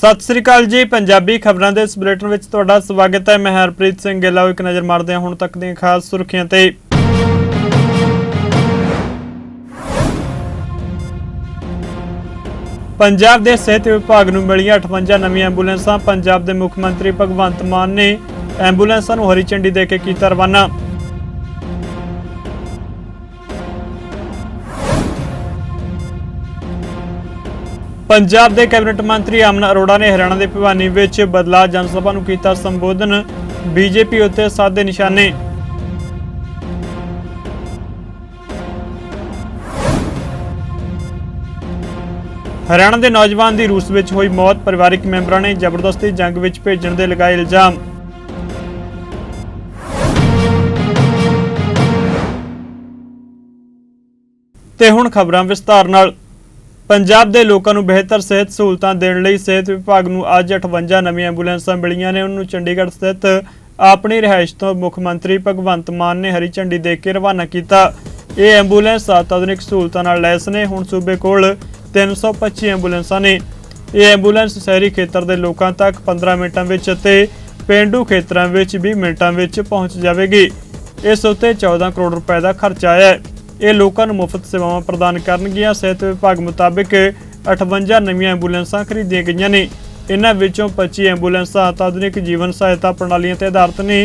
ਸਤਿ ਸ੍ਰੀ ਅਕਾਲ ਜੀ, ਪੰਜਾਬੀ ਖਬਰਾਂ ਦੇ ਇਸ ਬੁਲੇਟਿਨ ਵਿੱਚ ਤੁਹਾਡਾ ਸਵਾਗਤ ਹੈ। ਮੈਂ ਹਰਪ੍ਰੀਤ ਸਿੰਘ ਗਿੱਲ, ਆਓ ਇੱਕ ਨਜ਼ਰ ਮਾਰਦੇ ਹਾਂ ਹੁਣ ਤੱਕ ਦੀਆਂ ਖਾਸ ਸੁਰਖੀਆਂ ਤੇ। ਪੰਜਾਬ ਦੇ ਸਿਹਤ ਵਿਭਾਗ ਨੂੰ ਮਿਲੀਆਂ 58 ਨਵੀਆਂ ਐਂਬੂਲੈਂਸਾਂ, ਪੰਜਾਬ ਦੇ ਮੁੱਖ ਮੰਤਰੀ ਭਗਵੰਤ ਮਾਨ ਨੇ ਐਂਬੂਲੈਂਸਾਂ ਨੂੰ ਹਰੀ ਝੰਡੀ ਦੇ ਕੇ ਕੀਤਾ ਰਵਾਨਾ। ਪੰਜਾਬ ਦੇ ਕੈਬਨਿਟ ਮੰਤਰੀ ਅਮਨ ਅਰੋੜਾ ਨੇ ਹਰਿਆਣਾ ਦੇ ਭਿਵਾਨੀ ਵਿੱਚ ਬਦਲਾ ਜਨ ਸਭਾ ਨੂੰ ਕੀਤਾ ਸੰਬੋਧਨ। ਬੀਜੇਪੀ ਉੱਤੇ ਸਾਧੇ ਨਿਸ਼ਾਨੇ। ਹਰਿਆਣਾ ਦੇ ਨੌਜਵਾਨ ਦੀ ਰੂਸ ਵਿੱਚ ਹੋਈ ਮੌਤ, ਪਰਿਵਾਰਕ ਮੈਂਬਰਾਂ ਨੇ ਜ਼ਬਰਦਸਤੀ ਜੰਗ ਵਿੱਚ ਭੇਜਣ ਦੇ ਲਗਾਏ ਇਲਜ਼ਾਮ। ਤੇ ਹੁਣ ਖਬਰਾਂ ਵਿਸਤਾਰ ਨਾਲ। ਪੰਜਾਬ ਦੇ ਲੋਕਾਂ ਨੂੰ ਬਿਹਤਰ ਸਿਹਤ ਸਹੂਲਤਾਂ ਦੇਣ ਲਈ ਸਿਹਤ ਵਿਭਾਗ ਨੂੰ ਅੱਜ 58 ਨਵੀਆਂ ਐਂਬੂਲੈਂਸਾਂ ਮਿਲੀਆਂ ਨੇ। ਉਹਨਾਂ ਨੂੰ ਚੰਡੀਗੜ੍ਹ ਸਥਿਤ ਆਪਣੀ ਰਿਹਾਇਸ਼ ਤੋਂ ਮੁੱਖ ਮੰਤਰੀ ਭਗਵੰਤ ਮਾਨ ਨੇ ਹਰੀ ਝੰਡੀ ਦੇ ਕੇ ਰਵਾਨਾ ਕੀਤਾ। ਇਹ ਐਂਬੂਲੈਂਸ ਆਧੁਨਿਕ ਸਹੂਲਤਾਂ ਨਾਲ ਲੈਸ ਨੇ। ਹੁਣ ਸੂਬੇ ਕੋਲ 325 ਐਂਬੂਲੈਂਸਾਂ ਨੇ। ਇਹ ਐਂਬੂਲੈਂਸ ਸ਼ਹਿਰੀ ਖੇਤਰ ਦੇ ਲੋਕਾਂ ਤੱਕ 15 ਮਿੰਟਾਂ ਵਿੱਚ ਅਤੇ ਪੇਂਡੂ ਖੇਤਰਾਂ ਵਿੱਚ 20 ਮਿੰਟਾਂ ਵਿੱਚ ਪਹੁੰਚ ਜਾਵੇਗੀ। ਇਸ ਉੱਤੇ 14 ਕਰੋੜ ਰੁਪਏ ਦਾ ਖਰਚਾ ਆਇਆ ਹੈ। ਇਹ ਲੋਕਾਂ ਨੂੰ ਮੁਫਤ ਸੇਵਾਵਾਂ ਪ੍ਰਦਾਨ ਕਰਨਗੀਆਂ। ਸਿਹਤ ਵਿਭਾਗ ਮੁਤਾਬਕ 58 ਨਵੀਆਂ ਐਂਬੂਲੈਂਸਾਂ ਖਰੀਦੀਆਂ ਗਈਆਂ ਨੇ। ਇਹਨਾਂ ਵਿੱਚੋਂ 25 ਐਂਬੂਲੈਂਸਾਂ ਆਧੁਨਿਕ ਜੀਵਨ ਸਹਾਇਤਾ ਪ੍ਰਣਾਲੀਆਂ ਤੇ ਆਧਾਰਿਤ ਨੇ।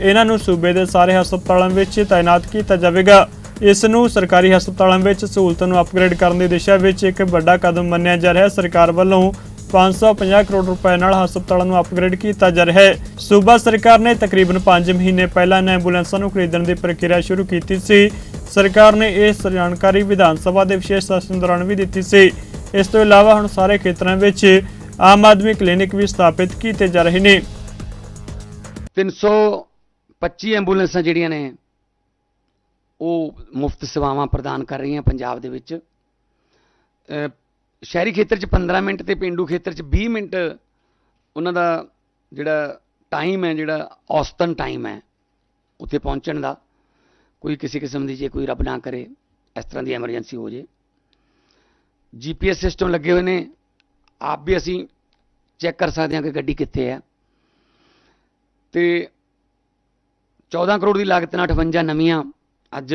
ਇਹਨਾਂ ਨੂੰ ਸੂਬੇ ਦੇ ਸਾਰੇ ਹਸਪਤਾਲਾਂ ਵਿੱਚ ਤਾਇਨਾਤ ਕੀਤਾ ਜਾਵੇਗਾ। ਇਸ ਨੂੰ ਸਰਕਾਰੀ ਹਸਪਤਾਲਾਂ ਵਿੱਚ ਸਹੂਲਤਾਂ ਨੂੰ ਅਪਗ੍ਰੇਡ ਕਰਨ ਦੀ ਦਿਸ਼ਾ ਵਿੱਚ ਇੱਕ ਵੱਡਾ ਕਦਮ ਮੰਨਿਆ ਜਾ ਰਿਹਾ ਹੈ। ਸਰਕਾਰ ਵੱਲੋਂ 550 ਕਰੋੜ ਰੁਪਏ ਨਾਲ ਹਸਪਤਾਲਾਂ ਨੂੰ ਅਪਗ੍ਰੇਡ ਕੀਤਾ ਜਾ ਰਿਹਾ ਹੈ। ਸੂਬਾ ਸਰਕਾਰ ਨੇ ਤਕਰੀਬਨ 5 ਮਹੀਨੇ ਪਹਿਲਾਂ ਇਹਨਾਂ ਐਂਬੂਲੈਂਸਾਂ ਨੂੰ ਖਰੀਦਣ ਦੀ ਪ੍ਰਕਿਰਿਆ ਸ਼ੁਰੂ ਕੀਤੀ ਸੀ। ਸਰਕਾਰ ਨੇ ਇਸ ਜਾਣਕਾਰੀ ਵਿਧਾਨ ਸਭਾ ਦੇ ਵਿਸ਼ੇਸ਼ ਸੈਸ਼ਨ ਦੌਰਾਨ ਵੀ ਦਿੱਤੀ ਸੀ। ਇਸ ਤੋਂ ਇਲਾਵਾ ਹੁਣ ਸਾਰੇ ਖੇਤਰਾਂ ਵਿੱਚ ਆਮ ਆਦਮੀ ਕਲੀਨਿਕ ਵੀ ਸਥਾਪਿਤ ਕੀਤੇ ਜਾ ਰਹੇ ਨੇ। 325 ਐਂਬੂਲੈਂਸਾਂ ਜਿਹੜੀਆਂ ਨੇ, ਉਹ ਮੁਫਤ ਸੇਵਾਵਾਂ ਪ੍ਰਦਾਨ ਕਰ ਰਹੀਆਂ ਪੰਜਾਬ ਦੇ ਵਿੱਚ। ਸ਼ਹਿਰੀ ਖੇਤਰ 'ਚ 15 ਮਿੰਟ ਤੇ ਪਿੰਡੂ ਖੇਤਰ 'ਚ 20 ਮਿੰਟ, ਉਹਨਾਂ ਦਾ ਜਿਹੜਾ ਟਾਈਮ ਹੈ, ਜਿਹੜਾ ਔਸਤਨ ਟਾਈਮ ਹੈ, ਉੱਥੇ ਪਹੁੰਚਣ ਦਾ। ਕੋਈ ਕਿਸੇ ਕਿਸਮ ਦੀ ਜੇ ਕੋਈ ਰੱਬ ਨਾ ਕਰੇ, ਇਸ ਤਰ੍ਹਾਂ ਦੀ ਐਮਰਜੈਂਸੀ ਹੋ ਜੇ। ਜੀਪੀਐਸ ਸਿਸਟਮ ਲੱਗੇ ਹੋਏ ਨੇ, ਆਪ ਵੀ ਅਸੀਂ ਚੈੱਕ ਕਰ ਸਕਦੇ ਹਾਂ ਕਿ ਗੱਡੀ ਕਿੱਥੇ ਹੈ। ਤੇ 14 ਕਰੋੜ ਦੀ ਲਾਗਤ ਨਾਲ 58 ਨਵੀਆਂ ਅੱਜ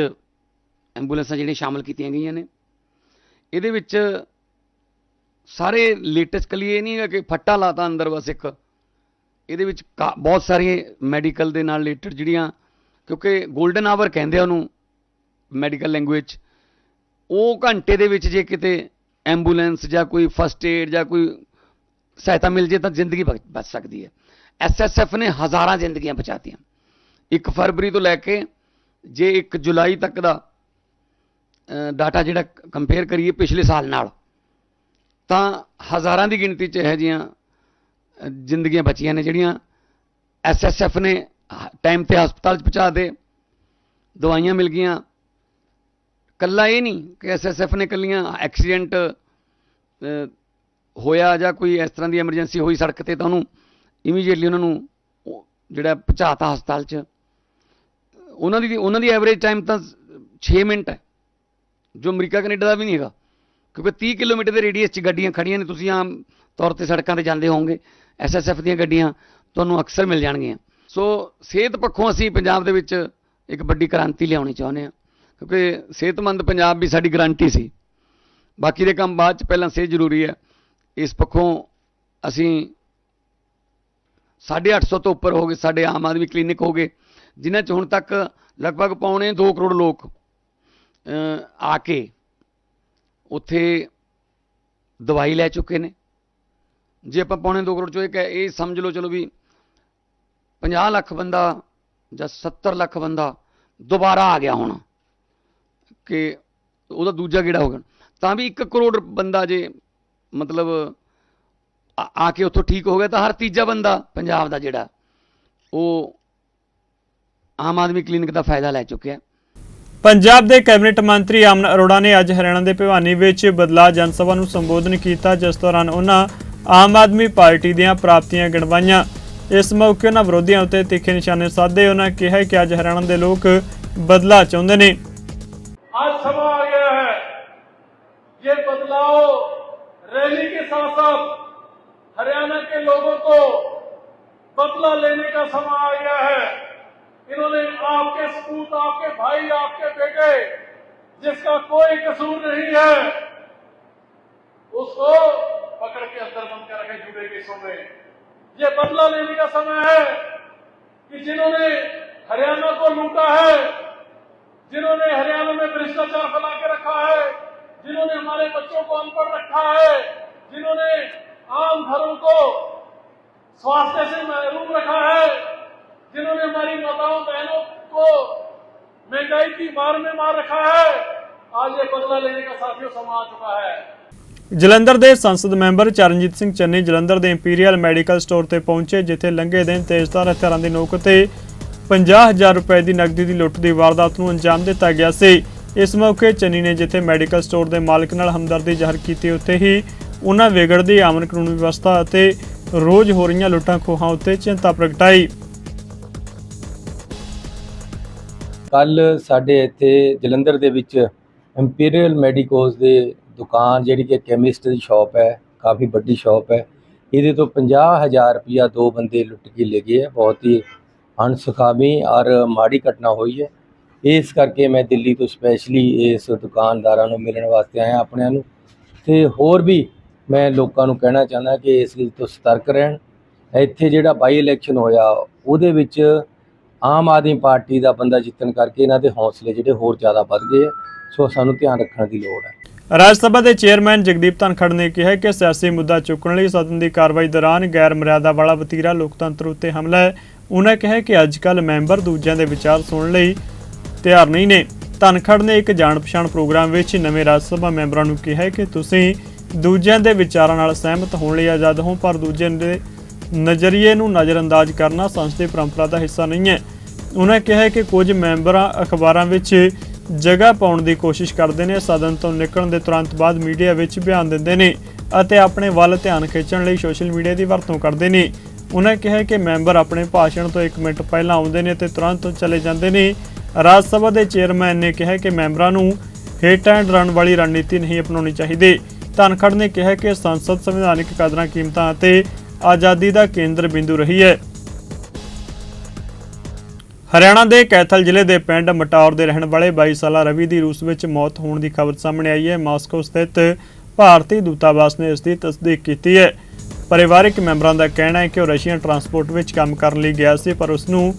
ਐਂਬੂਲੈਂਸਾਂ ਜਿਹੜੀਆਂ ਸ਼ਾਮਲ ਕੀਤੀਆਂ ਗਈਆਂ ਨੇ। ਇਹਦੇ ਵਿੱਚ ਸਾਰੇ ਲੇਟੈਸਟ ਕਲੀ ਇਹ ਨਹੀਂ ਹੈ ਕਿ ਫੱਟਾ ਲਾਤਾ ਅੰਦਰ ਬਸ ਇੱਕ। ਇਹਦੇ ਵਿੱਚ ਕਾ- ਬਹੁਤ ਸਾਰੇ ਮੈਡੀਕਲ ਦੇ ਨਾਲ ਰਿਲੇਟਡ ਜਿਹੜੀਆਂ ਕਿਉਂਕਿ 골ਡਨ ਆਵਰ ਕਹਿੰਦੇ ਆ ਉਹਨੂੰ ਮੈਡੀਕਲ ਲੈਂਗੁਏਜ ਉਹ ਘੰਟੇ ਦੇ ਵਿੱਚ ਜੇ ਕਿਤੇ ਐਂਬੂਲੈਂਸ ਜਾਂ ਕੋਈ ਫਸਟ ਏਡ ਜਾਂ ਕੋਈ ਸਹਾਇਤਾ ਮਿਲ ਜੇ ਤਾਂ ਜ਼ਿੰਦਗੀ ਬਚ ਬਚ ਸਕਦੀ ਹੈ। ਐਸਐਸਐਫ ਨੇ ਹਜ਼ਾਰਾਂ ਜ਼ਿੰਦਗੀਆਂ ਬਚਾਤੀਆਂ। 1 ਫਰਵਰੀ ਤੋਂ ਲੈ ਕੇ ਜੇ 1 ਜੁਲਾਈ ਤੱਕ ਦਾ ਡਾਟਾ ਜਿਹੜਾ ਕੰਪੇਅਰ ਕਰੀਏ ਪਿਛਲੇ ਸਾਲ ਨਾਲ, ਤਾਂ ਹਜ਼ਾਰਾਂ ਦੀ ਗਿਣਤੀ 'ਚ ਇਹੋ ਜਿਹੀਆਂ ਜ਼ਿੰਦਗੀਆਂ ਬਚੀਆਂ ਨੇ ਜਿਹੜੀਆਂ ਐਸਐਸਐਫ ਨੇ ਟਾਈਮ ਤੇ ਹਸਪਤਾਲ 'ਚ ਪਹੁੰਚਾ ਦੇ। ਦਵਾਈਆਂ ਮਿਲ ਗਈਆਂ। ਕੱਲਾ ਇਹ ਨਹੀਂ ਕਿ ਐਸਐਸਐਫ ਨੇ ਕੱਲੀਆਂ ਐਕਸੀਡੈਂਟ ਹੋਇਆ ਜਾਂ ਕੋਈ ਇਸ ਤਰ੍ਹਾਂ ਦੀ ਐਮਰਜੈਂਸੀ ਹੋਈ ਸੜਕ ਤੇ ਤਾਂ ਉਹਨੂੰ ਇਮੀਡੀਏਟਲੀ ਉਹਨਾਂ ਨੂੰ ਉਹ ਜਿਹੜਾ ਪਹੁੰਚਾਤਾ ਹਸਪਤਾਲ 'ਚ। ਉਹਨਾਂ ਦੀ ਉਹਨਾਂ ਦੀ ਐਵਰੇਜ ਟਾਈਮ ਤਾਂ 6 ਮਿੰਟ ਹੈ, ਜੋ ਅਮਰੀਕਾ, ਕੈਨੇਡਾ ਦਾ ਵੀ ਨਹੀਂ ਹੈਗਾ। ਕਿਉਂਕਿ 30 ਕਿਲੋਮੀਟਰ ਦੇ ਰੇਡੀਅਸ 'ਚ ਗੱਡੀਆਂ ਖੜੀਆਂ ਨੇ, ਤੁਸੀਂ ਆਮ ਤੌਰ ਤੇ ਸੜਕਾਂ ਤੇ ਜਾਂਦੇ ਹੋਵੋਗੇ। ਐਸਐਸਐਫ ਦੀਆਂ ਗੱਡੀਆਂ ਤੁਹਾਨੂੰ ਅਕਸਰ ਮਿਲ ਜਾਣਗੀਆਂ। ਸੋ ਸਿਹਤ ਪੱਖੋਂ ਅਸੀਂ ਪੰਜਾਬ ਦੇ ਵਿੱਚ ਇੱਕ ਵੱਡੀ ਕ੍ਰਾਂਤੀ ਲਿਆਉਣੀ ਚਾਹੁੰਦੇ ਹਾਂ, ਕਿਉਂਕਿ ਸਿਹਤਮੰਦ ਪੰਜਾਬ ਵੀ ਸਾਡੀ ਗਰੰਟੀ ਸੀ। ਬਾਕੀ ਦੇ ਕੰਮ ਬਾਅਦ ਚ ਪਹਿਲਾਂ ਸਿਹਤ ਜ਼ਰੂਰੀ ਹੈ। ਇਸ ਪੱਖੋਂ ਅਸੀਂ 850 ਤੋਂ ਉੱਪਰ ਹੋ ਗਏ, ਸਾਡੇ ਆਮ ਆਦਮੀ ਕਲੀਨਿਕ ਹੋ ਗਏ, ਜਿਨ੍ਹਾਂ ਚ ਹੁਣ ਤੱਕ ਲਗਭਗ ਪੌਣੇ 2 ਕਰੋੜ ਲੋਕ ਆ ਕੇ ਉੱਥੇ ਦਵਾਈ ਲੈ ਚੁੱਕੇ ਨੇ। ਜੇ ਆਪਾਂ ਪੌਣੇ 2 ਕਰੋੜ ਚੋਂ ਇੱਕ ਇਹ ਸਮਝ ਲਓ ਚਲੋ ਵੀ 50 ਲੱਖ ਬੰਦਾ ਜਾਂ 70 ਲੱਖ ਬੰਦਾ ਦੁਬਾਰਾ ਆ ਗਿਆ ਹੁਣ ਕਿ ਉਹਦਾ ਦੂਜਾ ਗੇੜਾ ਹੋ ਗਿਆ ਤਾਂ ਵੀ 1 ਕਰੋੜ ਬੰਦਾ ਜੇ ਮਤਲਬ ਆ ਕੇ ਉੱਥੋਂ ਠੀਕ ਹੋ ਗਿਆ ਤਾਂ ਹਰ ਤੀਜਾ ਬੰਦਾ ਪੰਜਾਬ ਦਾ ਜਿਹੜਾ, ਉਹ ਆਮ ਆਦਮੀ ਕਲੀਨਿਕ ਦਾ ਫਾਇਦਾ ਲੈ ਚੁੱਕਿਆ। ਪੰਜਾਬ ਦੇ ਕੈਬਨਿਟ ਮੰਤਰੀ ਅਮਨ ਅਰੋੜਾ ਨੇ ਅੱਜ ਹਰਿਆਣਾ ਦੇ ਭਿਵਾਨੀ ਵਿੱਚ ਬਦਲਾ ਜਨਸਭਾ ਨੂੰ ਸੰਬੋਧਨ ਕੀਤਾ, ਜਿਸ ਦੌਰਾਨ ਉਹਨਾਂ ਆਮ ਆਦਮੀ ਪਾਰਟੀ ਦੀਆਂ ਪ੍ਰਾਪਤੀਆਂ ਗਿਣਵਾਈਆਂ। ਇਸ ਮੌਕੇ ਉਹਨਾਂ ਵਿਰੋਧੀਆਂ ਉੱਤੇ ਤਿੱਖੇ ਨਿਸ਼ਾਨੇ ਸਾਧੇ ਉਹਨਾਂ ਕਿਹਾ ਕਿ ਅੱਜ ਹਰਿਆਣਾ ਦੇ ਲੋਕ ਬਦਲਾ ਚਾਹੁੰਦੇ ਨੇ आज समय आ गया है ये बदलाव रैली के साथ साथ हरियाणा के लोगों को बदला लेने का समय आ गया है इन्होंने आपके सपूत आपके भाई आपके बेटे जिसका कोई कसूर नहीं है उसको पकड़ के अंदर बंद कर रखे जुड़े केसों में ये बदला लेने का समय है कि जिन्होंने हरियाणा को लूटा है, जिन्होंने हरियाणा में भ्रष्टाचार फैला के रखा है, जिन्होंने हमारे बच्चों को अनपढ़ रखा है, जिन्होंने आम घरों को स्वास्थ्य से महरूम रखा है, जिन्होंने हमारी माताओं, बहनों को महँगाई की मार में मार रखा है, आज ये बदला लेने का साथियों समय आ चुका है। ਜਲੰਧਰ ਦੇ ਸੰਸਦ ਮੈਂਬਰ ਚਰਨਜੀਤ ਸਿੰਘ ਚੰਨੀ ਜਲੰਧਰ ਦੇ ਇੰਪੀਰੀਅਲ ਮੈਡੀਕਲ ਸਟੋਰ ਤੇ ਪਹੁੰਚੇ, ਜਿੱਥੇ ਲੰਘੇ ਦਿਨ ਤੇਜ਼ਧਾਰ ਹਥਿਆਰਾਂ ਦੀ ਨੋਕ ਤੇ 50000 ਰੁਪਏ ਦੀ ਨਕਦੀ ਦੀ ਲੁੱਟ ਦੀ ਵਾਰਦਾਤ ਨੂੰ ਅੰਜਾਮ ਦਿੱਤਾ ਗਿਆ ਸੀ। ਇਸ ਮੌਕੇ ਚੰਨੀ ਨੇ ਜਿੱਥੇ ਮੈਡੀਕਲ ਸਟੋਰ ਦੇ ਮਾਲਕ ਨਾਲ ਹਮਦਰਦੀ ਜ਼ਾਹਰ ਕੀਤੀ, ਉੱਥੇ ਹੀ ਉਹਨਾਂ ਵਿਗੜਦੀ ਆਮਨ ਕਾਨੂੰਨ ਵਿਵਸਥਾ ਅਤੇ ਰੋਜ਼ ਹੋ ਰਹੀਆਂ ਲੁੱਟਾਂ ਖੋਹਾਂ ਉੱਤੇ ਚਿੰਤਾ ਪ੍ਰਗਟਾਈ। ਕੱਲ ਸਾਡੇ ਇੱਥੇ ਜਲੰਧਰ ਦੇ ਵਿੱਚ ਇੰਪੀਰੀਅਲ ਮੈਡੀਕੋਜ਼ ਦੇ ਦੁਕਾਨ ਜਿਹੜੀ ਕਿ ਕੈਮਿਸਟ ਦੀ ਸ਼ਾਪ ਹੈ, ਕਾਫੀ ਵੱਡੀ ਸ਼ਾਪ ਹੈ। ਇਹਦੇ ਤੋਂ 50000 ਰੁਪਇਆ ਦੋ ਬੰਦੇ ਲੁੱਟ ਕੇ ਲੈ ਗਏ ਹੈ। ਬਹੁਤ ਹੀ ਅਣਸੁਖਾਵੀ ਔਰ ਮਾੜੀ ਘਟਨਾ ਹੋਈ ਹੈ। ਇਸ ਕਰਕੇ ਮੈਂ ਦਿੱਲੀ ਤੋਂ ਸਪੈਸ਼ਲੀ ਇਸ ਦੁਕਾਨਦਾਰਾਂ ਨੂੰ ਮਿਲਣ ਵਾਸਤੇ ਆਇਆ ਆਪਣਿਆਂ ਨੂੰ। ਤੇ ਹੋਰ ਵੀ ਮੈਂ ਲੋਕਾਂ ਨੂੰ ਕਹਿਣਾ ਚਾਹੁੰਦਾ ਕਿ ਇਸ ਵਿੱਚ ਤੋਂ ਸਤਰਕ ਰਹਿਣ। ਇੱਥੇ ਜਿਹੜਾ ਬਾਈ ਇਲੈਕਸ਼ਨ ਹੋਇਆ, ਉਹਦੇ ਵਿੱਚ ਆਮ ਆਦਮੀ ਪਾਰਟੀ ਦਾ ਬੰਦਾ ਜਿੱਤਣ ਕਰਕੇ ਇਹਨਾਂ ਦੇ ਹੌਸਲੇ ਜਿਹੜੇ ਹੋਰ ਜ਼ਿਆਦਾ ਵੱਧ ਗਏ ਹੈ। ਸੋ ਸਾਨੂੰ ਧਿਆਨ ਰੱਖਣ ਦੀ ਲੋੜ ਹੈ। ਰਾਜ ਸਭਾ ਦੇ ਚੇਅਰਮੈਨ ਜਗਦੀਪ ਧਨਖੜ ਨੇ ਕਿਹਾ ਕਿ ਸਿਆਸੀ ਮੁੱਦਾ ਚੁੱਕਣ ਲਈ ਸਦਨ ਦੀ ਕਾਰਵਾਈ ਦੌਰਾਨ ਗੈਰ ਮਰਿਆਦਾ ਵਾਲਾ ਵਤੀਰਾ ਲੋਕਤੰਤਰ ਉੱਤੇ ਹਮਲਾ ਹੈ। ਉਹਨਾਂ ਕਿਹਾ ਕਿ ਅੱਜ ਕੱਲ ਮੈਂਬਰ ਦੂਜਿਆਂ ਦੇ ਵਿਚਾਰ ਸੁਣਨ ਲਈ ਤਿਆਰ ਨਹੀਂ ਨੇ। ਧਨਖੜ ਨੇ ਇੱਕ ਜਾਣ ਪਛਾਣ ਪ੍ਰੋਗਰਾਮ ਵਿੱਚ ਨਵੇਂ ਰਾਜ ਸਭਾ ਮੈਂਬਰਾਂ ਨੂੰ ਕਿਹਾ ਕਿ ਤੁਸੀਂ ਦੂਜਿਆਂ ਦੇ ਵਿਚਾਰਾਂ ਨਾਲ ਸਹਿਮਤ ਹੋਣ ਲਈ ਆਜ਼ਾਦ ਹੋ, ਪਰ ਦੂਜਿਆਂ ਦੇ ਨਜ਼ਰੀਏ ਨੂੰ ਨਜ਼ਰਅੰਦਾਜ਼ ਕਰਨਾ ਸੰਸਦੀ ਪਰੰਪਰਾ ਦਾ ਹਿੱਸਾ ਨਹੀਂ ਹੈ। ਉਹਨਾਂ ਕਿਹਾ ਕਿ ਕੁਝ ਮੈਂਬਰਾਂ ਅਖਬਾਰਾਂ ਵਿੱਚ ਜਗ੍ਹਾ ਪਾਉਣ ਦੀ ਕੋਸ਼ਿਸ਼ ਕਰਦੇ ਨੇ, ਸਦਨ ਤੋਂ ਨਿਕਲਣ ਦੇ ਤੁਰੰਤ ਬਾਅਦ ਮੀਡੀਆ ਵਿੱਚ ਬਿਆਨ ਦਿੰਦੇ ਨੇ ਅਤੇ ਆਪਣੇ ਵੱਲ ਧਿਆਨ ਖਿੱਚਣ ਲਈ ਸੋਸ਼ਲ ਮੀਡੀਆ ਦੀ ਵਰਤੋਂ ਕਰਦੇ ਨੇ। ਉਹਨਾਂ ਕਿਹਾ ਕਿ ਮੈਂਬਰ ਆਪਣੇ ਭਾਸ਼ਣ ਤੋਂ 1 ਮਿੰਟ ਪਹਿਲਾਂ ਆਉਂਦੇ ਨੇ ਤੇ ਤੁਰੰਤ ਚਲੇ ਜਾਂਦੇ ਨੇ। ਰਾਜ ਸਭਾ ਦੇ ਚੇਅਰਮੈਨ ਨੇ ਕਿਹਾ ਕਿ ਮੈਂਬਰਾਂ ਨੂੰ ਹਿੱਟ ਐਂਡ ਰਨ ਵਾਲੀ ਰਣਨੀਤੀ ਨਹੀਂ ਅਪਣਾਉਣੀ ਚਾਹੀਦੀ। ਧਨਖੜ ਨੇ ਕਿਹਾ ਕਿ ਸੰਸਦ ਸੰਵਿਧਾਨਿਕ ਕਦਰਾਂ, ਕੀਮਤਾਂ ਅਤੇ ਆਜ਼ਾਦੀ ਦਾ ਕੇਂਦਰ ਬਿੰਦੂ ਰਹੀ ਹੈ। ਹਰਿਆਣਾ ਦੇ ਕੈਥਲ ਜ਼ਿਲ੍ਹੇ ਦੇ ਪਿੰਡ ਮਟੌਰ ਦੇ ਰਹਿਣ ਵਾਲੇ 22 ਸਾਲਾ ਰਵੀ ਦੀ ਰੂਸ ਵਿੱਚ ਮੌਤ ਹੋਣ ਦੀ ਖਬਰ ਸਾਹਮਣੇ ਆਈ ਹੈ। ਮਾਸਕੋ ਸਥਿਤ ਭਾਰਤੀ ਦੂਤਾਵਾਸ ਨੇ ਇਸ ਦੀ ਤਸਦੀਕ ਕੀਤੀ ਹੈ। ਪਰਿਵਾਰਕ ਮੈਂਬਰਾਂ ਦਾ ਕਹਿਣਾ ਹੈ ਕਿ ਉਹ ਰਸ਼ੀਅਨ ਟਰਾਂਸਪੋਰਟ ਵਿੱਚ ਕੰਮ ਕਰਨ ਲਈ ਗਿਆ ਸੀ, ਪਰ ਉਸ ਨੂੰ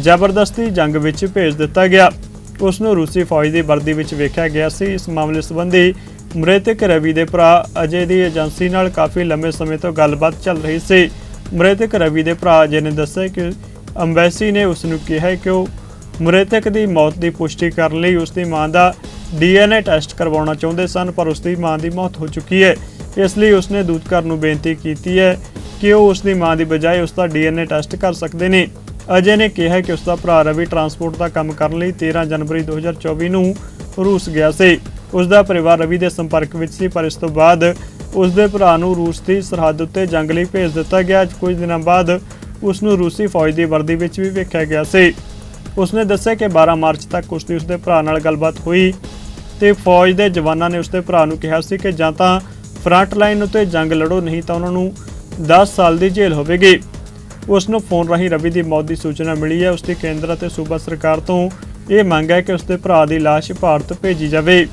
ਜ਼ਬਰਦਸਤੀ ਜੰਗ ਵਿੱਚ ਭੇਜ ਦਿੱਤਾ ਗਿਆ। ਉਸ ਨੂੰ ਰੂਸੀ ਫੌਜ ਦੀ ਵਰਦੀ ਵਿੱਚ ਵੇਖਿਆ ਗਿਆ ਸੀ। ਇਸ ਮਾਮਲੇ ਸੰਬੰਧੀ ਮ੍ਰਿਤਕ ਰਵੀ ਦੇ ਭਰਾ ਅਜੇ ਦੀ ਏਜੰਸੀ ਨਾਲ ਕਾਫੀ ਲੰਮੇ ਸਮੇਂ ਤੋਂ ਗੱਲਬਾਤ ਚੱਲ ਰਹੀ ਸੀ। ਮ੍ਰਿਤਕ ਰਵੀ ਦੇ ਭਰਾ ਅਜੇ ਨੇ ਦੱਸਿਆ ਕਿ ਅੰਬੈਸੀ ਨੇ ਉਸ ਨੂੰ ਕਿਹਾ ਕਿ ਉਹ ਮ੍ਰਿਤਕ ਦੀ ਮੌਤ ਦੀ ਪੁਸ਼ਟੀ ਕਰਨ ਲਈ ਉਸ ਦੀ ਮਾਂ ਦਾ ਡੀਐਨਏ ਟੈਸਟ ਕਰਵਾਉਣਾ ਚਾਹੁੰਦੇ ਸਨ, ਪਰ ਉਸ ਦੀ ਮਾਂ ਦੀ ਮੌਤ ਹੋ ਚੁੱਕੀ ਹੈ। ਇਸ ਲਈ ਉਸ ਨੇ ਦੂਤਘਰ ਨੂੰ ਬੇਨਤੀ ਕੀਤੀ ਹੈ ਕਿ ਉਹ ਉਸ ਦੀ ਮਾਂ ਦੀ ਬਜਾਏ ਉਸ ਦਾ ਡੀਐਨਏ ਟੈਸਟ ਕਰ ਸਕਦੇ ਨੇ। ਅਜੇ ਨੇ ਕਿਹਾ ਕਿ ਉਸ ਦਾ ਭਰਾ ਰਵੀ ਟਰਾਂਸਪੋਰਟ ਦਾ ਕੰਮ ਕਰਨ ਲਈ 13 ਜਨਵਰੀ 2024 ਨੂੰ ਰੂਸ ਗਿਆ ਸੀ। ਉਸ ਦਾ ਪਰਿਵਾਰ ਰਵੀ ਦੇ ਸੰਪਰਕ ਵਿੱਚ ਸੀ, ਪਰ ਇਸ ਤੋਂ ਬਾਅਦ ਉਸ ਦੇ ਭਰਾ ਨੂੰ ਰੂਸ ਦੀ ਸਰਹੱਦ ਉੱਤੇ ਜੰਗ ਲਈ ਭੇਜ ਦਿੱਤਾ ਗਿਆ। ਕੁਝ ਦਿਨਾਂ ਬਾਅਦ ਉਸ ਨੂੰ ਰੂਸੀ ਫੌਜ ਦੀ ਵਰਦੀ ਵਿੱਚ ਵੀ ਵੇਖਿਆ ਗਿਆ ਸੀ। ਉਸ ਨੇ ਦੱਸਿਆ ਕਿ 12 ਮਾਰਚ ਤੱਕ ਉਸ ਦੀ ਉਸ ਦੇ ਭਰਾ ਨਾਲ ਗੱਲਬਾਤ ਹੋਈ ਤੇ ਫੌਜ ਦੇ ਜਵਾਨਾਂ ਨੇ ਉਸ ਦੇ ਭਰਾ ਨੂੰ ਕਿਹਾ ਸੀ ਕਿ ਜਾਂ ਤਾਂ ਫਰੰਟ ਲਾਈਨ ਉੱਤੇ ਜੰਗ ਲੜੋ, ਨਹੀਂ ਤਾਂ ਉਹਨਾਂ ਨੂੰ 10 ਸਾਲ ਦੀ ਜੇਲ੍ਹ ਹੋਵੇਗੀ। ਉਸ ਨੂੰ ਫੋਨ ਰਾਹੀਂ ਰਵੀ ਦੀ ਮੌਤ ਦੀ ਸੂਚਨਾ ਮਿਲੀ ਹੈ। ਉਸ ਦੀ ਕੇਂਦਰ ਅਤੇ ਸੂਬਾ ਸਰਕਾਰ ਤੋਂ ਇਹ ਮੰਗ ਹੈ ਕਿ ਉਸ ਦੇ ਭਰਾ ਦੀ ਲਾਸ਼ ਭਾਰਤ ਭੇਜੀ ਜਾਵੇ।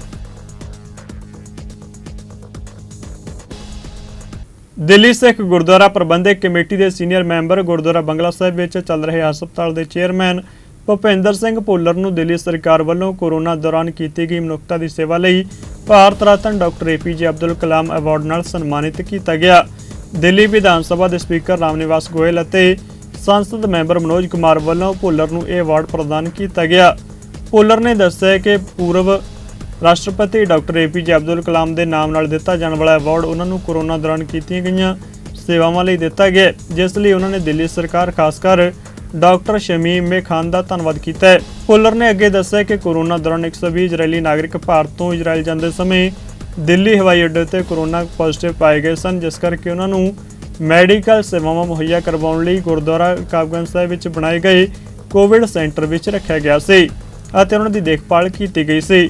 ਦਿੱਲੀ ਸਿੱਖ ਗੁਰਦੁਆਰਾ ਪ੍ਰਬੰਧਕ ਕਮੇਟੀ ਦੇ ਸੀਨੀਅਰ ਮੈਂਬਰ ਗੁਰਦੁਆਰਾ ਬੰਗਲਾ ਸਾਹਿਬ ਵਿੱਚ ਚੱਲ ਰਹੇ ਹਸਪਤਾਲ ਦੇ ਚੇਅਰਮੈਨ ਭੁਪਿੰਦਰ ਸਿੰਘ ਭੁੱਲਰ ਨੂੰ ਦਿੱਲੀ ਸਰਕਾਰ ਵੱਲੋਂ ਕੋਰੋਨਾ ਦੌਰਾਨ ਕੀਤੀ ਗਈ ਮਨੁੱਖਤਾ ਦੀ ਸੇਵਾ ਲਈ Bharat Ratna doctor APJ Abdul Kalam award ਨਾਲ ਸਨਮਾਨਿਤ ਕੀਤਾ ਗਿਆ। ਦਿੱਲੀ ਵਿਧਾਨ ਸਭਾ ਦੇ ਸਪੀਕਰ ਰਾਮਨਿਵਾਸ ਗੋਇਲ ਅਤੇ ਸੰਸਦ ਮੈਂਬਰ ਮਨੋਜ ਕੁਮਾਰ ਵੱਲੋਂ ਭੁੱਲਰ ਨੂੰ ਇਹ ਅਵਾਰਡ ਪ੍ਰਦਾਨ ਕੀਤਾ ਗਿਆ। ਭੁੱਲਰ ਨੇ ਦੱਸਿਆ ਕਿ ਪੂਰਵ ਰਾਸ਼ਟਰਪਤੀ ਡਾਕਟਰ ਏਪੀਜੇ ਅਬਦੁਲ ਕਲਾਮ ਦੇ ਨਾਮ ਨਾਲ ਦਿੱਤਾ ਜਾਣ ਵਾਲਾ ਅਵਾਰਡ ਉਹਨਾਂ ਨੂੰ ਕੋਰੋਨਾ ਦੌਰਾਨ ਕੀਤੀਆਂ ਗਈਆਂ ਸੇਵਾਵਾਂ ਲਈ ਦਿੱਤਾ ਗਿਆ ਜਿਸ ਲਈ ਉਹਨਾਂ ਨੇ ਦਿੱਲੀ ਸਰਕਾਰ, ਖਾਸ ਕਰ ਡਾਕਟਰ ਸ਼ਮੀਮ ਮੇ ਖਾਨ ਦਾ ਧੰਨਵਾਦ ਕੀਤਾ ਹੈ। ਪੁੱਲਰ ਨੇ ਅੱਗੇ ਦੱਸਿਆ ਕਿ ਕੋਰੋਨਾ ਦੌਰਾਨ 120 ਇਜ਼ਰਾਈਲੀ ਨਾਗਰਿਕ ਭਾਰਤ ਤੋਂ ਇਜ਼ਰਾਈਲ ਜਾਂਦੇ ਸਮੇਂ ਦਿੱਲੀ, ਹਵਾਈ ਅੱਡੇ ਤੇ ਕੋਰੋਨਾ ਪੋਜ਼ਿਟਿਵ ਪਾਏ ਗਏ ਸਨ, ਜਿਸ ਕਰਕੇ ਉਹਨਾਂ ਨੂੰ ਮੈਡੀਕਲ ਸੇਵਾਵਾਂ ਮੁਹੱਈਆ ਕਰਵਾਉਣ ਲਈ ਗੁਰਦੁਆਰਾ ਕਾਬਗੰਜ ਸਾਹਿਬ ਵਿੱਚ ਬਣਾਏ ਗਏ ਕੋਵਿਡ ਸੈਂਟਰ ਵਿੱਚ ਰੱਖਿਆ ਗਿਆ ਸੀ ਅਤੇ ਉਹਨਾਂ ਦੀ ਦੇਖਭਾਲ ਕੀਤੀ ਗਈ ਸੀ।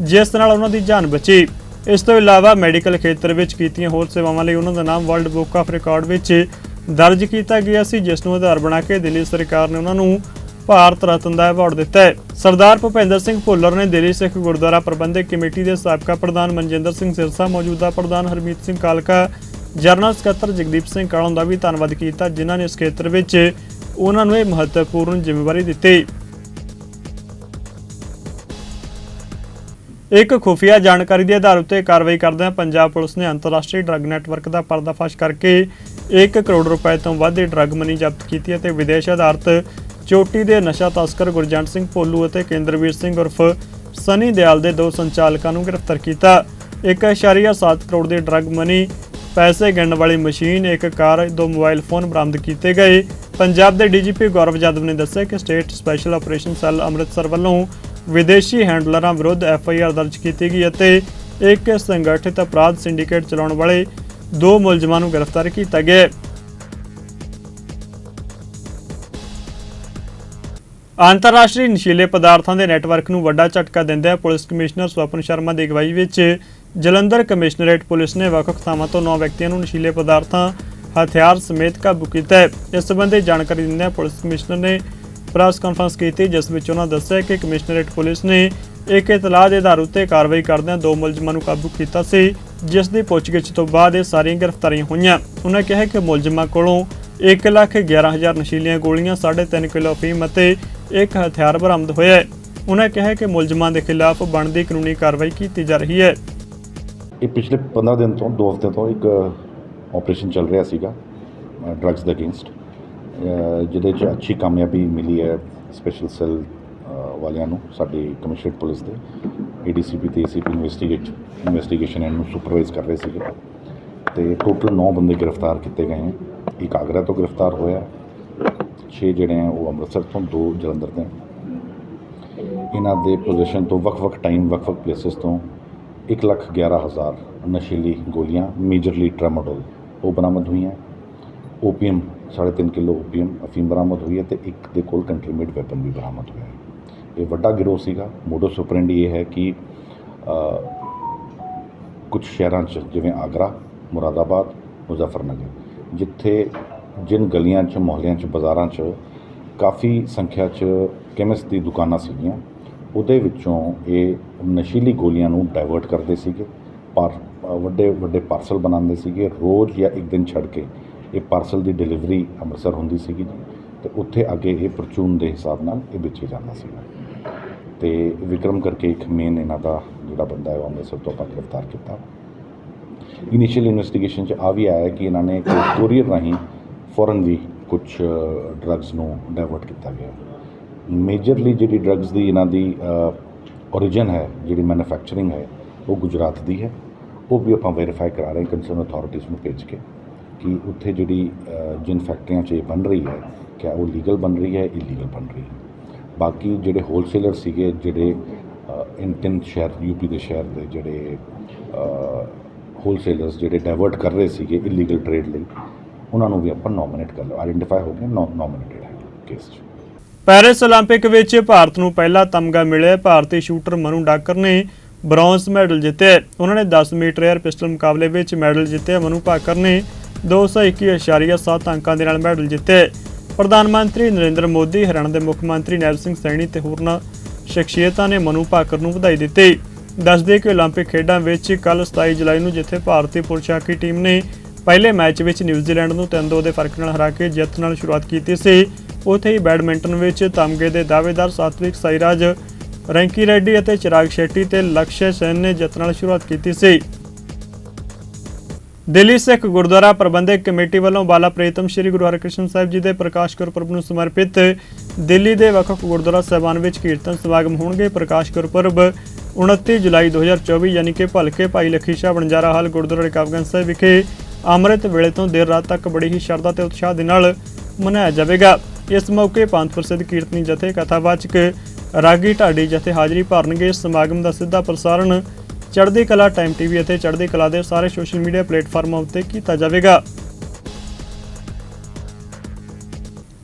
ਜਿਸ ਨਾਲ ਉਹਨਾਂ ਦੀ ਜਾਨ ਬਚੀ। ਇਸ ਤੋਂ ਇਲਾਵਾ ਮੈਡੀਕਲ ਖੇਤਰ ਵਿੱਚ ਕੀਤੀਆਂ ਹੋਰ ਸੇਵਾਵਾਂ ਲਈ ਉਹਨਾਂ ਦਾ ਨਾਮ ਵਰਲਡ ਬੁੱਕ ਆਫ ਰਿਕਾਰਡ ਵਿੱਚ ਦਰਜ ਕੀਤਾ ਗਿਆ ਸੀ, ਜਿਸ ਨੂੰ ਆਧਾਰ ਬਣਾ ਕੇ ਦਿੱਲੀ ਸਰਕਾਰ ਨੇ ਉਹਨਾਂ ਨੂੰ ਭਾਰਤ ਰਤਨ ਦਾ ਅਵਾਰਡ ਦਿੱਤਾ ਹੈ। ਸਰਦਾਰ ਭੁਪਿੰਦਰ ਸਿੰਘ ਭੁੱਲਰ ਨੇ ਦਿੱਲੀ ਸਿੱਖ ਗੁਰਦੁਆਰਾ ਪ੍ਰਬੰਧਕ ਕਮੇਟੀ ਦੇ ਸਾਬਕਾ ਪ੍ਰਧਾਨ ਮਨਜਿੰਦਰ ਸਿੰਘ ਸਿਰਸਾ ਮੌਜੂਦਾ ਪ੍ਰਧਾਨ ਹਰਮੀਤ ਸਿੰਘ ਕਾਲਕਾ, ਜਨਰਲ ਸਕੱਤਰ ਜਗਦੀਪ ਸਿੰਘ ਕਾਲੋਂ ਦਾ ਵੀ ਧੰਨਵਾਦ ਕੀਤਾ, ਜਿਨ੍ਹਾਂ ਨੇ ਇਸ ਖੇਤਰ ਵਿੱਚ ਉਹਨਾਂ ਨੂੰ ਇਹ ਮਹੱਤਵਪੂਰਨ ਜ਼ਿੰਮੇਵਾਰੀ ਦਿੱਤੀ। ਇੱਕ ਖੁਫੀਆ ਜਾਣਕਾਰੀ ਦੇ ਆਧਾਰ ਉੱਤੇ ਕਾਰਵਾਈ ਕਰਦਿਆਂ ਪੰਜਾਬ ਪੁਲਿਸ ਨੇ ਅੰਤਰਰਾਸ਼ਟਰੀ ਡਰੱਗ ਨੈਟਵਰਕ ਦਾ ਪਰਦਾਫਾਸ਼ ਕਰਕੇ 1 ਕਰੋੜ ਰੁਪਏ ਤੋਂ ਵੱਧ ਦੀ ਡਰੱਗ ਮਨੀ ਜ਼ਬਤ ਕੀਤੀ ਅਤੇ ਵਿਦੇਸ਼ ਆਧਾਰਿਤ ਚੋਟੀ ਦੇ ਨਸ਼ਾ ਤਸਕਰ ਗੁਰਜੰਟ ਸਿੰਘ ਭੋਲੂ ਅਤੇ ਕੇਂਦਰਵੀਰ ਸਿੰਘ ਉਰਫ ਸਨੀ ਦਿਆਲ ਦੇ ਦੋ ਸੰਚਾਲਕਾਂ ਨੂੰ ਗ੍ਰਿਫਤਾਰ ਕੀਤਾ। 1.7 ਕਰੋੜ ਦੀ ਡਰੱਗ ਮਨੀ, ਪੈਸੇ ਗਿਣਨ ਵਾਲੀ ਮਸ਼ੀਨ, ਇੱਕ ਕਾਰ, ਦੋ ਮੋਬਾਈਲ ਫੋਨ ਬਰਾਮਦ ਕੀਤੇ ਗਏ। ਪੰਜਾਬ ਦੇ ਡੀਜੀਪੀ ਗੌਰਵ ਯਾਦਵ ਨੇ ਦੱਸਿਆ ਕਿ state special operation cell Amritsar ਵੱਲੋਂ ਵਿਦੇਸ਼ੀ ਹੈਂਡਲਰਾਂ ਵਿਰੁੱਧ ਐਫ ਆਈ ਆਰ ਦਰਜ ਕੀਤੀ ਗਈ ਅਤੇ ਇੱਕ ਸੰਗਠਿਤ ਅਪਰਾਧ ਸਿੰਡੀਕੇਟ ਚਲਾਉਣ ਵਾਲੇ ਦੋ ਮੁਲਜ਼ਮਾਂ ਨੂੰ ਗ੍ਰਿਫਤਾਰ ਕੀਤਾ ਗਿਆ। ਅੰਤਰਰਾਸ਼ਟਰੀ ਨਸ਼ੀਲੇ ਪਦਾਰਥਾਂ ਦੇ ਨੈਟਵਰਕ ਨੂੰ ਵੱਡਾ ਝਟਕਾ ਦਿੰਦਿਆਂ ਪੁਲਿਸ ਕਮਿਸ਼ਨਰ ਸਵਪਨ ਸ਼ਰਮਾ ਦੀ ਅਗਵਾਈ ਵਿੱਚ ਜਲੰਧਰ ਕਮਿਸ਼ਨਰੇਟ ਪੁਲਿਸ ਨੇ ਵੱਖ-ਵੱਖ ਥਾਵਾਂ ਤੋਂ 9 ਵਿਅਕਤੀਆਂ ਨੂੰ ਨਸ਼ੀਲੇ ਪਦਾਰਥਾਂ ਹਥਿਆਰ ਸਮੇਤ ਕਾਬੂ ਕੀਤਾ ਹੈ। ਇਸ ਸੰਬੰਧੀ ਜਾਣਕਾਰੀ ਦਿੰਦਿਆਂ ਪੁਲਿਸ ਕਮਿਸ਼ਨਰ ਨੇ ਪ੍ਰੈਸ ਕਾਨਫਰੰਸ ਕੀਤੀ, ਜਿਸ ਵਿੱਚ ਉਹਨਾਂ ਦੱਸਿਆ ਕਿ ਕਮਿਸ਼ਨਰੇਟ ਪੁਲਿਸ ਨੇ ਇੱਕ ਇਤਲਾਹ ਦੇ ਆਧਾਰ ਉੱਤੇ ਕਾਰਵਾਈ ਕਰਦਿਆਂ ਦੋ ਮੁਲਜ਼ਮਾਂ ਨੂੰ ਕਾਬੂ ਕੀਤਾ ਸੀ, ਜਿਸ ਦੀ ਪੁੱਛਗਿੱਛ ਤੋਂ ਬਾਅਦ ਇਹ ਸਾਰੀਆਂ ਗ੍ਰਿਫਤਾਰੀਆਂ ਹੋਈਆਂ। ਉਹਨਾਂ ਕਿਹਾ ਕਿ ਮੁਲਜ਼ਮਾਂ ਕੋਲੋਂ 111000 ਨਸ਼ੀਲੀਆਂ ਗੋਲੀਆਂ 3.5 ਕਿਲੋ ਅਫੀਮ ਅਤੇ ਇੱਕ ਹਥਿਆਰ ਬਰਾਮਦ ਹੋਇਆ ਹੈ। ਉਹਨਾਂ ਕਿਹਾ ਕਿ ਮੁਲਜ਼ਮਾਂ ਦੇ ਖਿਲਾਫ ਬਣਦੀ ਕਾਨੂੰਨੀ ਕਾਰਵਾਈ ਕੀਤੀ ਜਾ ਰਹੀ ਹੈ। ਇਹ ਪਿਛਲੇ 15 ਦਿਨ ਤੋਂ 2 ਹਫ਼ਤੇ ਤੋਂ ਇੱਕ ਆਪਰੇਸ਼ਨ ਚੱਲ ਰਿਹਾ ਸੀਗਾ ਡਰੱਗਸ ਦੇ ਅਗੇਂਸਟ ਜਿਹਦੇ 'ਚ ਅੱਛੀ ਕਾਮਯਾਬੀ ਮਿਲੀ ਹੈ ਸਪੈਸ਼ਲ ਸੈੱਲ ਵਾਲਿਆਂ ਨੂੰ, ਸਾਡੀ ਕਮਿਸ਼ਨਰੇਟ ਪੁਲਿਸ ਦੇ। ਏਡੀਸੀਪੀ ਤੇ ਏਸੀਪੀ ਇਨਵੈਸਟੀਗੇਟ ਇਨਵੈਸਟੀਗੇਸ਼ਨ ਇਹਨੂੰ ਸੁਪਰਵਾਈਜ਼ ਕਰ ਰਹੇ ਸੀਗੇ। ਤੇ ਟੋਟਲ 9 ਬੰਦੇ ਗ੍ਰਿਫਤਾਰ ਕੀਤੇ ਗਏ ਹੈ। ਇੱਕ ਆਗਰਾ ਤੋਂ ਗ੍ਰਿਫਤਾਰ ਹੋਇਆ 6 ਜਿਹੜੇ ਹੈ ਉਹ ਅੰਮ੍ਰਿਤਸਰ ਤੋਂ, ਦੋ ਜਲੰਧਰ ਦੇ ਇਹਨਾਂ ਦੇ ਪੋਜੀਸ਼ਨ ਤੋਂ ਵੱਖ-ਵੱਖ ਟਾਈਮ ਵੱਖ-ਵੱਖ ਪਲੇਸਿਸ ਤੋਂ ਇੱਕ ਲੱਖ ਗਿਆਰਾਂ ਹਜ਼ਾਰ ਨਸ਼ੀਲੀ ਗੋਲੀਆਂ ਮੇਜਰਲੀ ਟ੍ਰਾਮਾਡੋਲ ਉਹ ਬਰਾਮਦ ਹੋਈਆਂ। ਓਪੀਐਮ 3.5 ਕਿਲੋ ਓਪੀਐਮ ਅਫੀਮ ਬਰਾਮਦ ਹੋਈ ਹੈ ਤੇ ਇੱਕ ਦੇ ਕੋਲ ਕੰਟਰੀਮੇਡ ਵੈਪਨ ਵੀ ਬਰਾਮਦ ਹੋਇਆ ਹੈ ਇਹ ਵੱਡਾ ਗਿਰੋਹ ਸੀਗਾ ਮੋਡਸ ਆਪਰੈਂਡੀ ਇਹ ਹੈ ਕਿ ਕੁਝ ਸ਼ਹਿਰਾਂ 'ਚ ਜਿਵੇਂ ਆਗਰਾ ਮੁਰਾਦਾਬਾਦ ਮੁਜ਼ਫਰਨਗਰ ਜਿੱਥੇ ਜਿਨ ਗਲੀਆਂ 'ਚ ਮੁਹੱਲਿਆਂ 'ਚ ਬਾਜ਼ਾਰਾਂ 'ਚ ਕਾਫੀ ਸੰਖਿਆ 'ਚ ਕੈਮਿਸਟ ਦੀ ਦੁਕਾਨਾਂ ਸੀਗੀਆਂ ਉਹਦੇ ਵਿੱਚੋਂ ਇਹ ਨਸ਼ੀਲੀ ਗੋਲੀਆਂ ਨੂੰ ਡਾਇਵਰਟ ਕਰਦੇ ਸੀਗੇ ਪਰ ਵੱਡੇ ਵੱਡੇ ਪਾਰਸਲ ਬਣਾਉਂਦੇ ਸੀਗੇ ਰੋਜ਼ ਜਾਂ ਇੱਕ ਦਿਨ ਛੱਡ ਕੇ ਇਹ ਪਾਰਸਲ ਦੀ ਡਿਲੀਵਰੀ ਅੰਮ੍ਰਿਤਸਰ ਹੁੰਦੀ ਸੀਗੀ ਜੀ, ਤੇ ਉੱਥੇ ਅੱਗੇ ਇਹ ਪਰਚੂਨ ਦੇ ਹਿਸਾਬ ਨਾਲ ਇਹ ਵੇਚੇ ਜਾਂਦਾ ਸੀਗਾ। ਤੇ ਵਿਕਰਮ ਕਰਕੇ ਇੱਕ ਮੇਨ ਇਹਨਾਂ ਦਾ ਜਿਹੜਾ ਬੰਦਾ ਹੈ ਉਹ ਅੰਮ੍ਰਿਤਸਰ ਤੋਂ ਆਪਾਂ ਗ੍ਰਿਫਤਾਰ ਕੀਤਾ। ਇਨੀਸ਼ੀਅਲ ਇਨਵੈਸਟੀਗੇਸ਼ਨ 'ਚ ਆ ਵੀ ਆਇਆ ਕਿ ਇਹਨਾਂ ਨੇ ਕੋਰੀਅਰ ਰਾਹੀਂ ਫੋਰਨ ਵੀ ਕੁਝ ਡਰੱਗਸ ਨੂੰ ਡਾਇਵਰਟ ਕੀਤਾ ਗਿਆ। ਮੇਜਰਲੀ ਜਿਹੜੀ ਡਰੱਗਸ ਦੀ ਇਹਨਾਂ ਦੀ origin ਹੈ, ਜਿਹੜੀ ਮੈਨੂਫੈਕਚਰਿੰਗ ਹੈ, ਉਹ ਗੁਜਰਾਤ ਦੀ ਹੈ। ਉਹ ਵੀ ਆਪਾਂ ਵੈਰੀਫਾਈ ਕਰਾ ਰਹੇ ਕੰਸਰਨ ਅਥਾਰਟੀਜ਼ ਨੂੰ ਭੇਜ ਕੇ। ਕਿ ਉੱਥੇ ਜਿਹੜੀ ਜਿਨ ਫੈਕਟਰੀਆਂ 'ਚ ਇਹ ਬਣ ਰਹੀ ਹੈ, ਕਿਆ ਉਹ ਲੀਗਲ ਬਣ ਰਹੀ ਹੈ, ਇਲੀਗਲ ਬਣ ਰਹੀ ਹੈ? ਬਾਕੀ ਜਿਹੜੇ ਹੋਲਸੇਲਰ ਸੀਗੇ, ਜਿਹੜੇ ਇਨ ਤਿੰਨ ਸ਼ਹਿਰ ਯੂਪੀ ਦੇ ਸ਼ਹਿਰ ਦੇ ਜਿਹੜੇ ਹੋਲਸੇਲਰਸ ਜਿਹੜੇ ਡਾਇਵਰਟ ਕਰ ਰਹੇ ਸੀਗੇ ਇਲੀਗਲ ਟ੍ਰੇਡ ਲਈ, ਉਹਨਾਂ ਨੂੰ ਵੀ ਆਪਾਂ ਨੋਮੀਨੇਟ ਕਰ ਲਓ। ਆਇਡੈਂਟੀਫਾਈ ਹੋ ਗਏ ਨੋਮੀਨੇਟਡ ਹੈ ਕੇਸ 'ਚ। ਪੈਰਿਸ 올림픽 ਵਿੱਚ ਭਾਰਤ ਨੂੰ ਪਹਿਲਾ ਤਮਗਾ ਮਿਲਿਆ। ਭਾਰਤੀ ਸ਼ੂਟਰ ਮਨੂ ਡਾਕਰ ਨੇ ਬ੍ਰੌਂਜ਼ ਮੈਡਲ ਜਿੱਤਿਆ ਉਹਨਾਂ ਨੇ 10 ਮੀਟਰ ਏਅਰ ਪਿਸਟਲ ਮੁਕਾਬਲੇ ਵਿੱਚ ਮੈਡਲ ਜਿੱਤਿਆ ਮਨੂ ਭਾਕਰ ਨੇ 221.7 ਅੰਕਾਂ ਦੇ ਨਾਲ ਮੈਡਲ ਜਿੱਤੇ ਪ੍ਰਧਾਨ ਮੰਤਰੀ ਨਰਿੰਦਰ ਮੋਦੀ ਹਰਿਆਣਾ ਦੇ ਮੁੱਖ ਮੰਤਰੀ ਨੈਲ ਸਿੰਘ ਸੈਣੀ ਤੇ ਹੋਰਨਾਂ ਸ਼ਖਸੀਅਤਾਂ ਨੇ ਮਨੂ ਭਾਕਰ ਨੂੰ ਵਧਾਈ ਦਿੱਤੀ ਦੱਸਦੇ ਕਿ 올림픽 ਖੇਡਾਂ ਵਿੱਚ ਕੱਲ 27 ਜੁਲਾਈ ਨੂੰ ਜਿੱਥੇ ਭਾਰਤੀ ਪੁਰਸ਼ ਹਾਕੀ ਟੀਮ ਨੇ ਪਹਿਲੇ ਮੈਚ ਵਿੱਚ ਨਿਊਜ਼ੀਲੈਂਡ ਨੂੰ 3-2 ਦੇ ਫਰਕ ਨਾਲ ਹਰਾ ਕੇ ਜਿੱਤ ਨਾਲ ਸ਼ੁਰੂਆਤ ਕੀਤੀ ਸੀ ਉੱਥੇ ਹੀ ਬੈਡਮਿੰਟਨ ਵਿੱਚ ਤਮਗੇ ਦੇ ਦਾਅਵੇਦਾਰ ਸਾਤਵਿਕ ਸਾਈਰਾਜ ਰੈਂਕੀ ਰੈਡੀ ਅਤੇ ਚਿਰਾਗ ਸ਼ੈੱਟੀ ਤੇ ਲਕਸ਼ਯ ਸੈਨ ਨੇ ਜਿੱਤ ਨਾਲ ਸ਼ੁਰੂਆਤ ਕੀਤੀ ਸੀ ਦਿੱਲੀ ਸਿੱਖ ਗੁਰਦੁਆਰਾ ਪ੍ਰਬੰਧਕ ਕਮੇਟੀ ਵੱਲੋਂ ਬਾਲਾ ਪ੍ਰੀਤਮ ਸ੍ਰੀ ਗੁਰੂ ਹਰਿਕ੍ਰਿਸ਼ਨ ਸਾਹਿਬ ਜੀ ਦੇ ਪ੍ਰਕਾਸ਼ ਗੁਰਪੁਰਬ ਨੂੰ ਸਮਰਪਿਤ ਦਿੱਲੀ ਦੇ ਵੱਖ-ਵੱਖ ਗੁਰਦੁਆਰਾ ਸਾਹਿਬਾਨ ਵਿੱਚ ਕੀਰਤਨ ਸਮਾਗਮ ਹੋਣਗੇ। ਪ੍ਰਕਾਸ਼ ਗੁਰਪੁਰਬ 29 ਜੁਲਾਈ 2024 ਯਾਨੀ ਕਿ ਭਲਕੇ ਭਾਈ ਲਖੀ ਸ਼ਾਹ ਬਣਜਾਰਾ ਹਾਲ ਗੁਰਦੁਆਰਾ ਰਕਾਬਗੰਜ ਸਾਹਿਬ ਵਿਖੇ ਅੰਮ੍ਰਿਤ ਵੇਲੇ ਤੋਂ ਦੇਰ ਰਾਤ ਤੱਕ ਬੜੀ ਹੀ ਸ਼ਰਧਾ ਤੇ ਉਤਸ਼ਾਹ ਦੇ ਨਾਲ ਮਨਾਇਆ ਜਾਵੇਗਾ। ਇਸ ਮੌਕੇ ਪੰਥ ਪ੍ਰਸਿੱਧ ਕੀਰਤਨੀ ਜਥੇ ਕਥਾਵਾਚਕ ਰਾਗੀ ਢਾਡੀ ਜਥੇ ਹਾਜ਼ਰੀ ਭਰਨਗੇ। ਇਸ ਸਮਾਗਮ ਦਾ ਸਿੱਧਾ ਪ੍ਰਸਾਰਣ ਚੜ੍ਹਦੀ ਕਲਾ ਟਾਈਮ ਟੀਵੀ ਅਤੇ ਚੜ੍ਹਦੀ ਕਲਾ ਦੇ ਸਾਰੇ ਸੋਸ਼ਲ ਮੀਡੀਆ ਪਲੇਟਫਾਰਮਾਂ ਉੱਤੇ ਕੀਤਾ ਜਾਵੇਗਾ।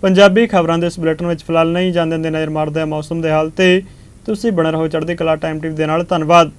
ਪੰਜਾਬੀ ਖਬਰਾਂ ਦੇ ਇਸ ਬੁਲੇਟਿਨ ਵਿੱਚ ਫਿਲਹਾਲ ਨਹੀਂ ਜਾਂਦੇ ਦੇ ਨਜ਼ਰ ਮਾਰਦੇ ਮੌਸਮ ਦੇ ਹਾਲ ਤੇ। ਤੁਸੀਂ ਬਣੇ ਰਹੋ ਚੜ੍ਹਦੀ ਕਲਾ ਟਾਈਮ ਟੀਵੀ ਦੇ ਨਾਲ। ਧੰਨਵਾਦ।